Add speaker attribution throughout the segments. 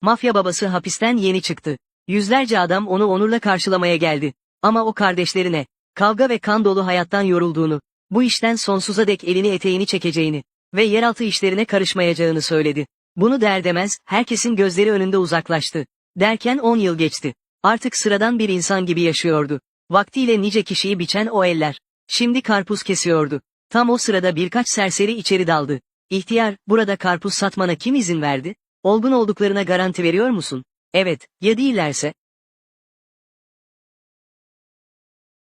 Speaker 1: Mafya babası hapisten yeni çıktı. Yüzlerce adam onu onurla karşılamaya geldi. Ama o kardeşlerine, kavga ve kan dolu hayattan yorulduğunu, bu işten sonsuza dek elini eteğini çekeceğini ve yeraltı işlerine karışmayacağını söyledi. Bunu der demez, herkesin gözleri önünde uzaklaştı. Derken 10 yıl geçti. Artık sıradan bir insan gibi yaşıyordu. Vaktiyle nice kişiyi biçen o eller. Şimdi karpuz kesiyordu. Tam o sırada birkaç serseri içeri daldı. İhtiyar, burada karpuz satmana kim izin verdi? Olgun olduklarına garanti veriyor musun? Evet, ya değillerse?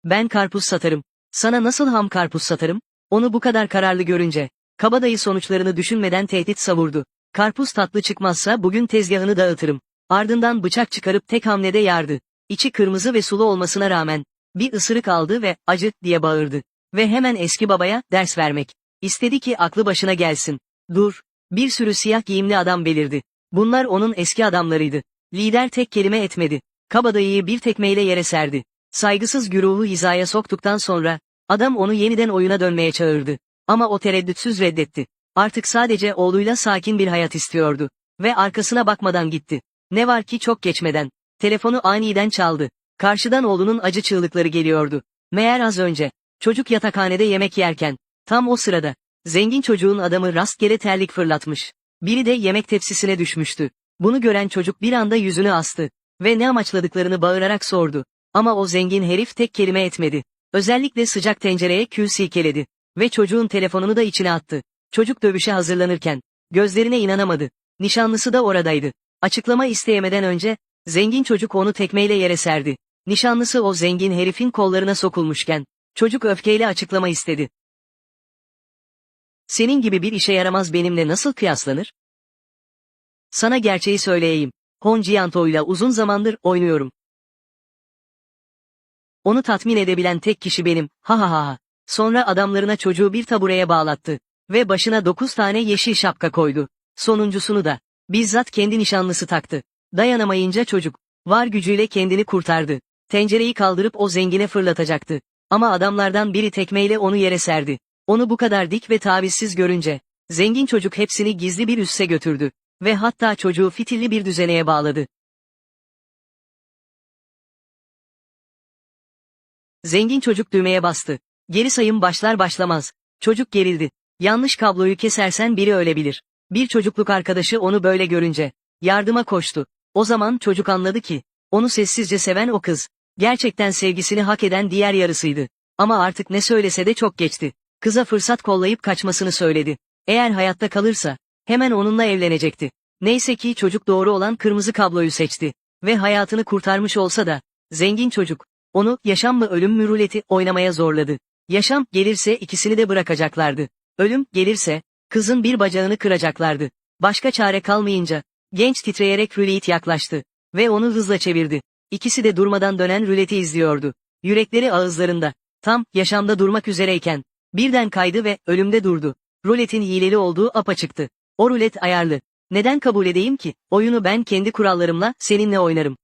Speaker 1: Ben karpuz satarım. Sana nasıl ham karpuz satarım? Onu bu kadar kararlı görünce, kabadayı sonuçlarını düşünmeden tehdit savurdu. Karpuz tatlı çıkmazsa bugün tezgahını dağıtırım. Ardından bıçak çıkarıp tek hamlede yardı. İçi kırmızı ve sulu olmasına rağmen, bir ısırık aldı ve acı diye bağırdı. Ve hemen eski babaya ders vermek. İstedi ki aklı başına gelsin. Dur. Bir sürü siyah giyimli adam belirdi. Bunlar onun eski adamlarıydı. Lider tek kelime etmedi. Kabadayıyı bir tekmeyle yere serdi. Saygısız güruhu hizaya soktuktan sonra, adam onu yeniden oyuna dönmeye çağırdı. Ama o tereddütsüz reddetti. Artık sadece oğluyla sakin bir hayat istiyordu. Ve arkasına bakmadan gitti. Ne var ki çok geçmeden. Telefonu aniden çaldı. Karşıdan oğlunun acı çığlıkları geliyordu. Meğer az önce, çocuk yatakhanede yemek yerken, tam o sırada, zengin çocuğun adamı rastgele terlik fırlatmış. Biri de yemek tepsisine düşmüştü. Bunu gören çocuk bir anda yüzünü astı. Ve ne amaçladıklarını bağırarak sordu. Ama o zengin herif tek kelime etmedi. Özellikle sıcak tencereye kül silkeledi. Ve çocuğun telefonunu da içine attı. Çocuk dövüşe hazırlanırken, gözlerine inanamadı. Nişanlısı da oradaydı. Açıklama isteyemeden önce, zengin çocuk onu tekmeyle yere serdi. Nişanlısı o zengin herifin kollarına sokulmuşken, çocuk öfkeyle açıklama istedi. Senin gibi bir işe yaramaz benimle nasıl kıyaslanır? Sana gerçeği söyleyeyim. Hon Jianto'yla uzun zamandır oynuyorum. Onu tatmin edebilen tek kişi benim, ha ha ha. Sonra adamlarına çocuğu bir tabureye bağlattı. Ve başına dokuz tane yeşil şapka koydu. Sonuncusunu da, bizzat kendi nişanlısı taktı. Dayanamayınca çocuk, var gücüyle kendini kurtardı. Tencereyi kaldırıp o zengine fırlatacaktı. Ama adamlardan biri tekmeyle onu yere serdi. Onu bu kadar dik ve tavizsiz görünce, zengin çocuk hepsini gizli bir üsse götürdü. Ve hatta çocuğu fitilli bir düzeneye bağladı. Zengin çocuk düğmeye bastı. Geri sayım başlar başlamaz. Çocuk gerildi. Yanlış kabloyu kesersen biri ölebilir. Bir çocukluk arkadaşı onu böyle görünce, yardıma koştu. O zaman çocuk anladı ki, onu sessizce seven o kız, gerçekten sevgisini hak eden diğer yarısıydı. Ama artık ne söylese de çok geçti. Kıza fırsat kollayıp kaçmasını söyledi. Eğer hayatta kalırsa, hemen onunla evlenecekti. Neyse ki çocuk doğru olan kırmızı kabloyu seçti. Ve hayatını kurtarmış olsa da, zengin çocuk, onu yaşam mı ölüm mü ruleti oynamaya zorladı. Yaşam gelirse ikisini de bırakacaklardı. Ölüm gelirse, kızın bir bacağını kıracaklardı. Başka çare kalmayınca, genç titreyerek rület yaklaştı. Ve onu hızla çevirdi. İkisi de durmadan dönen rületi izliyordu. Yürekleri ağızlarında. Tam, yaşamda durmak üzereyken, birden kaydı ve ölümde durdu. Ruletin hileli olduğu apaçıktı. O rulet ayarlı. Neden kabul edeyim ki? Oyunu ben kendi kurallarımla seninle oynarım.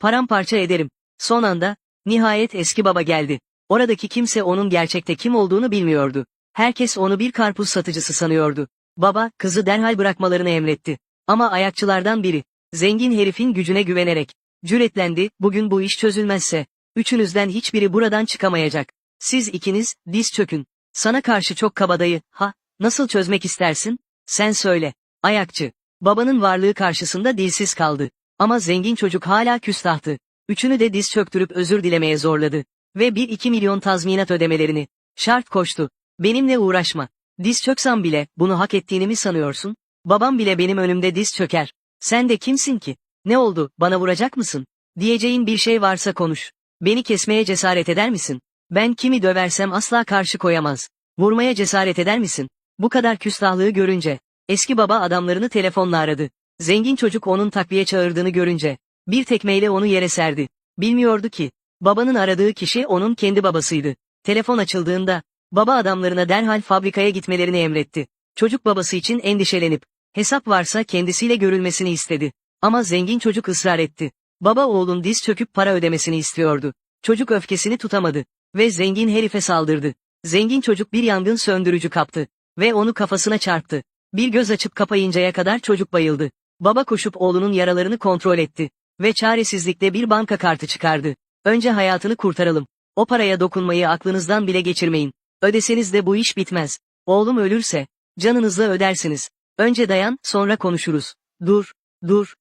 Speaker 1: Paramparça ederim. Son anda, nihayet eski baba geldi. Oradaki kimse onun gerçekte kim olduğunu bilmiyordu. Herkes onu bir karpuz satıcısı sanıyordu. Baba, kızı derhal bırakmalarını emretti. Ama ayakçılardan biri, zengin herifin gücüne güvenerek, cüretlendi, bugün bu iş çözülmezse, üçünüzden hiçbiri buradan çıkamayacak. Siz ikiniz, diz çökün. Sana karşı çok kabadayı, ha, nasıl çözmek istersin? Sen söyle. Ayakçı. Babanın varlığı karşısında dilsiz kaldı. Ama zengin çocuk hala küstahtı. Üçünü de diz çöktürüp özür dilemeye zorladı. Ve bir iki milyon tazminat ödemelerini. Şart koştu. Benimle uğraşma. Diz çöksem bile, bunu hak ettiğini mi sanıyorsun? Babam bile benim önümde diz çöker. Sen de kimsin ki? Ne oldu, bana vuracak mısın? Diyeceğin bir şey varsa konuş. Beni kesmeye cesaret eder misin? Ben kimi döversem asla karşı koyamaz. Vurmaya cesaret eder misin? Bu kadar küstahlığı görünce, eski baba adamlarını telefonla aradı. Zengin çocuk onun takviye çağırdığını görünce, bir tekmeyle onu yere serdi. Bilmiyordu ki, babanın aradığı kişi onun kendi babasıydı. Telefon açıldığında, baba adamlarına derhal fabrikaya gitmelerini emretti. Çocuk babası için endişelenip, hesap varsa kendisiyle görülmesini istedi. Ama zengin çocuk ısrar etti. Baba oğlun diz çöküp para ödemesini istiyordu. Çocuk öfkesini tutamadı. Ve zengin herife saldırdı. Zengin çocuk bir yangın söndürücü kaptı. Ve onu kafasına çarptı. Bir göz açıp kapayıncaya kadar çocuk bayıldı. Baba koşup oğlunun yaralarını kontrol etti. Ve çaresizlikle bir banka kartı çıkardı. Önce hayatını kurtaralım. O paraya dokunmayı aklınızdan bile geçirmeyin. Ödeseniz de bu iş bitmez. Oğlum ölürse, canınızla ödersiniz. Önce dayan, sonra konuşuruz. Dur, dur.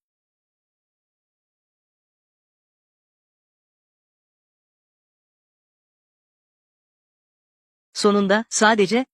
Speaker 1: Sonunda, sadece,